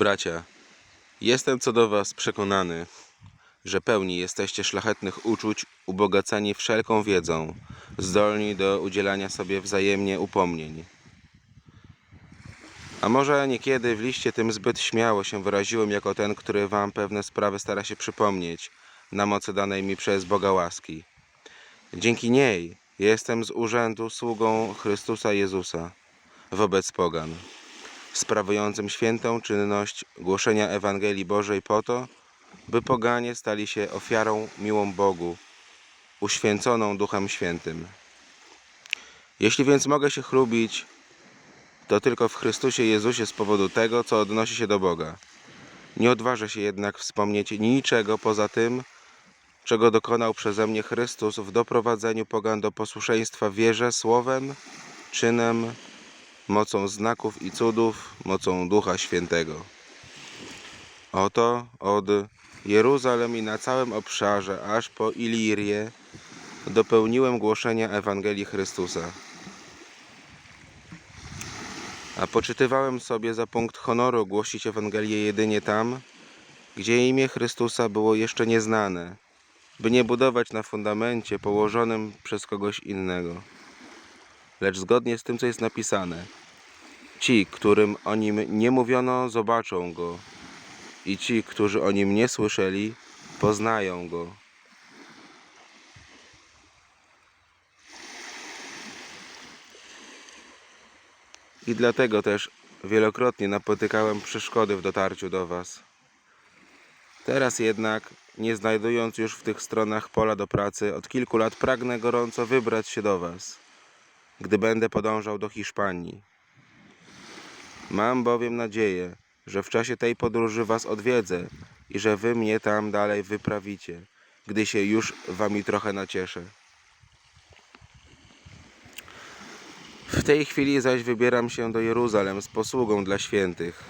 Bracia, jestem co do was przekonany, że pełni jesteście szlachetnych uczuć, ubogacani wszelką wiedzą, zdolni do udzielania sobie wzajemnie upomnień. A może niekiedy w liście tym zbyt śmiało się wyraziłem jako ten, który wam pewne sprawy stara się przypomnieć na mocy danej mi przez Boga łaski. Dzięki niej jestem z urzędu sługą Chrystusa Jezusa wobec pogan sprawującym świętą czynność głoszenia Ewangelii Bożej po to, by poganie stali się ofiarą miłą Bogu, uświęconą Duchem Świętym. Jeśli więc mogę się chlubić, to tylko w Chrystusie Jezusie z powodu tego, co odnosi się do Boga. Nie odważę się jednak wspomnieć niczego poza tym, czego dokonał przeze mnie Chrystus w doprowadzeniu pogan do posłuszeństwa wierze słowem, czynem, mocą znaków i cudów, mocą Ducha Świętego. Oto od Jeruzalem i na całym obszarze, aż po Ilirię, dopełniłem głoszenia Ewangelii Chrystusa. A poczytywałem sobie za punkt honoru głosić Ewangelię jedynie tam, gdzie imię Chrystusa było jeszcze nieznane, by nie budować na fundamencie położonym przez kogoś innego lecz zgodnie z tym, co jest napisane. Ci, którym o nim nie mówiono, zobaczą go, i ci, którzy o nim nie słyszeli, poznają go. I dlatego też wielokrotnie napotykałem przeszkody w dotarciu do Was. Teraz jednak, nie znajdując już w tych stronach pola do pracy, od kilku lat pragnę gorąco wybrać się do Was gdy będę podążał do Hiszpanii. Mam bowiem nadzieję, że w czasie tej podróży was odwiedzę i że wy mnie tam dalej wyprawicie, gdy się już wami trochę nacieszę. W tej chwili zaś wybieram się do Jeruzalem z posługą dla świętych.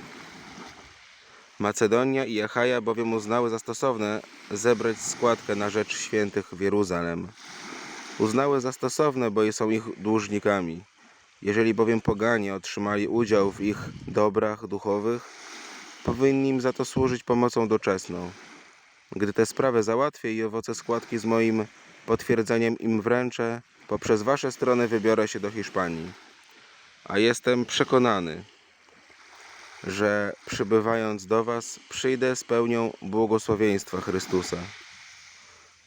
Macedonia i Achaja bowiem uznały za stosowne zebrać składkę na rzecz świętych w Jeruzalem uznały za stosowne, bo są ich dłużnikami. Jeżeli bowiem poganie otrzymali udział w ich dobrach duchowych, powinni im za to służyć pomocą doczesną. Gdy tę sprawę załatwię i owoce składki z moim potwierdzeniem im wręczę, poprzez wasze strony wybiorę się do Hiszpanii. A jestem przekonany, że przybywając do was, przyjdę z pełnią błogosławieństwa Chrystusa.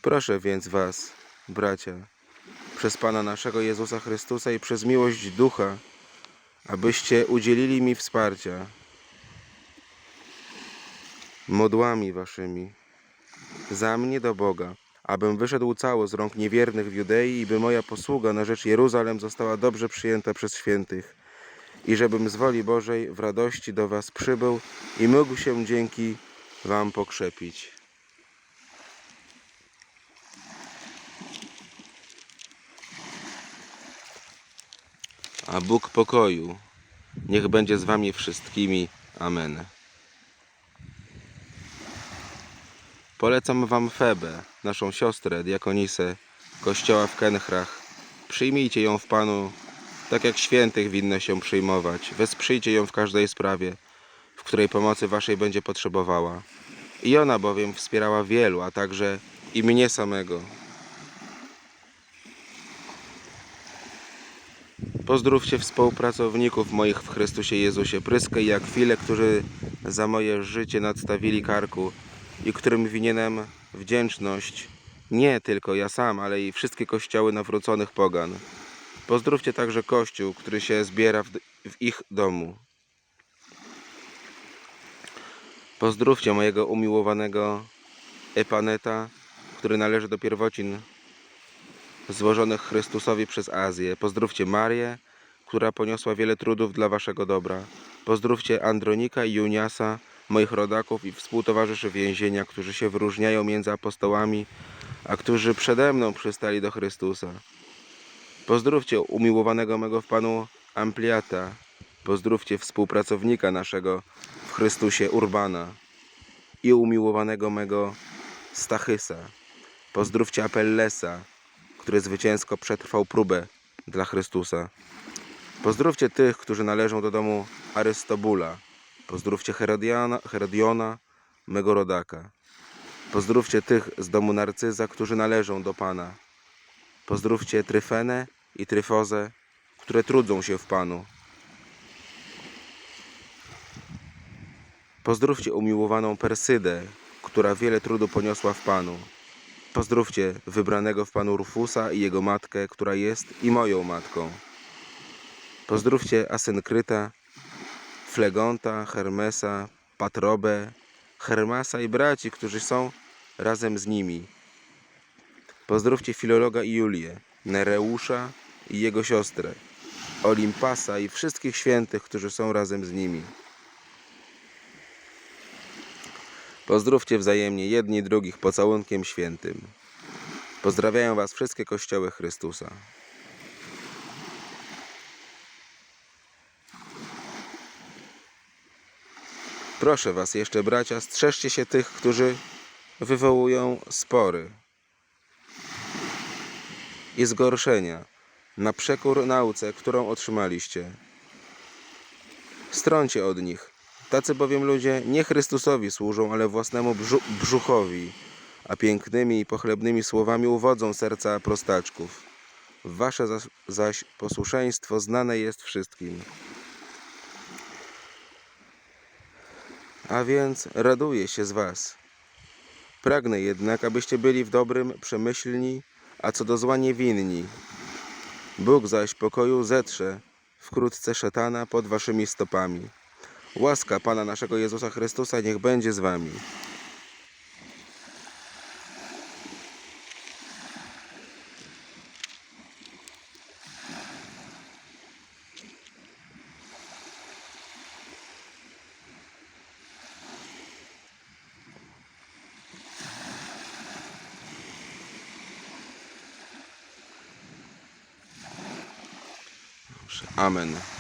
Proszę więc was, bracia, przez Pana naszego Jezusa Chrystusa i przez miłość Ducha, abyście udzielili mi wsparcia modłami waszymi za mnie do Boga, abym wyszedł cało z rąk niewiernych w Judei i by moja posługa na rzecz Jeruzalem została dobrze przyjęta przez świętych i żebym z woli Bożej w radości do was przybył i mógł się dzięki wam pokrzepić. A Bóg pokoju niech będzie z wami wszystkimi. Amen. Polecam wam Febę, naszą siostrę, diakonisę kościoła w Kenchrach. Przyjmijcie ją w Panu, tak jak świętych winno się przyjmować. Wesprzyjcie ją w każdej sprawie, w której pomocy waszej będzie potrzebowała. I ona bowiem wspierała wielu, a także i mnie samego. Pozdrówcie współpracowników moich w Chrystusie Jezusie, Pryskę i Akwilę, którzy za moje życie nadstawili karku i którym winienem wdzięczność nie tylko ja sam, ale i wszystkie kościoły nawróconych pogan. Pozdrówcie także Kościół, który się zbiera w, w ich domu. Pozdrówcie mojego umiłowanego Epaneta, który należy do pierwocin złożonych Chrystusowi przez Azję. Pozdrówcie Marię, która poniosła wiele trudów dla waszego dobra. Pozdrówcie Andronika i Juniasa, moich rodaków i współtowarzyszy więzienia, którzy się wyróżniają między apostołami, a którzy przede mną przystali do Chrystusa. Pozdrówcie umiłowanego mego w Panu Ampliata. Pozdrówcie współpracownika naszego w Chrystusie Urbana i umiłowanego mego Stachysa. Pozdrówcie Apellesa, który zwycięsko przetrwał próbę dla Chrystusa. Pozdrówcie tych, którzy należą do domu Arystobula. Pozdrówcie Herodiana, Herodiona, mego rodaka. Pozdrówcie tych z domu Narcyza, którzy należą do Pana. Pozdrówcie Tryfenę i Tryfozę, które trudzą się w Panu. Pozdrówcie umiłowaną Persydę, która wiele trudu poniosła w Panu. Pozdrówcie wybranego w Panu Rufusa i jego matkę, która jest i moją matką. Pozdrówcie Asynkryta, Flegonta, Hermesa, Patrobę, Hermasa i braci, którzy są razem z nimi. Pozdrówcie Filologa i Julię, Nereusza i jego siostrę, Olimpasa i wszystkich świętych, którzy są razem z nimi. Pozdrówcie wzajemnie jedni drugich pocałunkiem świętym. Pozdrawiają Was wszystkie kościoły Chrystusa. Proszę Was jeszcze, bracia, strzeżcie się tych, którzy wywołują spory i zgorszenia na przekór nauce, którą otrzymaliście. Stroncie od nich. Tacy bowiem ludzie nie Chrystusowi służą, ale własnemu brzu- brzuchowi, a pięknymi i pochlebnymi słowami uwodzą serca prostaczków. Wasze zaś posłuszeństwo znane jest wszystkim. A więc raduję się z was. Pragnę jednak, abyście byli w dobrym przemyślni, a co do zła niewinni. Bóg zaś pokoju zetrze wkrótce szatana pod waszymi stopami. Łaska Pana naszego Jezusa Chrystusa niech będzie z wami. Amen.